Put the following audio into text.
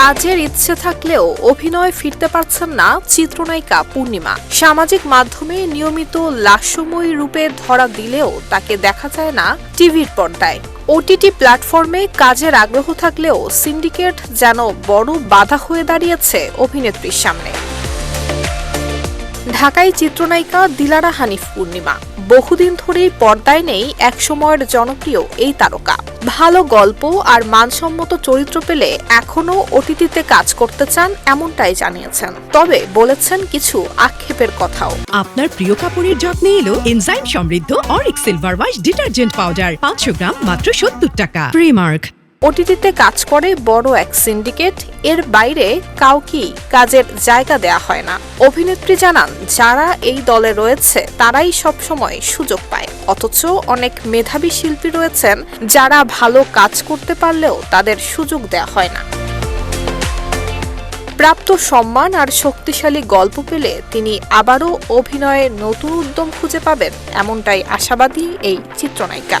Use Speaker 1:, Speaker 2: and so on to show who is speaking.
Speaker 1: কাজের ইচ্ছে থাকলেও অভিনয়ে ফিরতে পারছেন না চিত্রনায়িকা পূর্ণিমা। সামাজিক মাধ্যমে নিয়মিত লাস্যময়ী রূপে ধরা দিলেও তাকে দেখা যায় না টিভির পর্দায়। ওটিটি প্ল্যাটফর্মে কাজের আগ্রহ থাকলেও সিন্ডিকেট যেন বড় বাধা হয়ে দাঁড়িয়েছে অভিনেত্রীর সামনে। ঢাকায় চিত্রনায়িকা দিলারা হানিফ পূর্ণিমা। বহুদিন ধরেই পর্দায় নেই একসময়ের জনপ্রিয় এই তারকা। ভালো গল্প আর মানসম্মত চরিত্র পেলে এখনও ওটিটিতে কাজ করতে চান এমনটাই জানিয়েছেন। তবে বলেছেন কিছু আক্ষেপের কথাও।
Speaker 2: আপনার প্রিয় কাপড়ের যত্নে এলো এনজাইম সমৃদ্ধ অরিক সিলভার ওয়াশ ডিটারজেন্ট পাউডার পাঁচশো গ্রাম মাত্র সত্তর টাকা। প্রিমার্ক
Speaker 1: ওটিটিতে কাজ করে বড় এক সিন্ডিকেট, এর বাইরে কাউকেই কাজের জায়গা দেয়া হয় না। অভিনেত্রী জানান, যারা এই দলে রয়েছে, তারাই সবসময় সুযোগ পায়। অথচ অনেক মেধাবী শিল্পী রয়েছেন, যারা ভালো কাজ করতে পারলেও তাদের সুযোগ দেয়া হয় না। প্রাপ্ত সম্মান আর শক্তিশালী গল্প পেলে তিনি আবারও অভিনয়ে নতুন উদ্যম খুঁজে পাবেন, এমনটাই আশাবাদী এই চিত্রনায়িকা।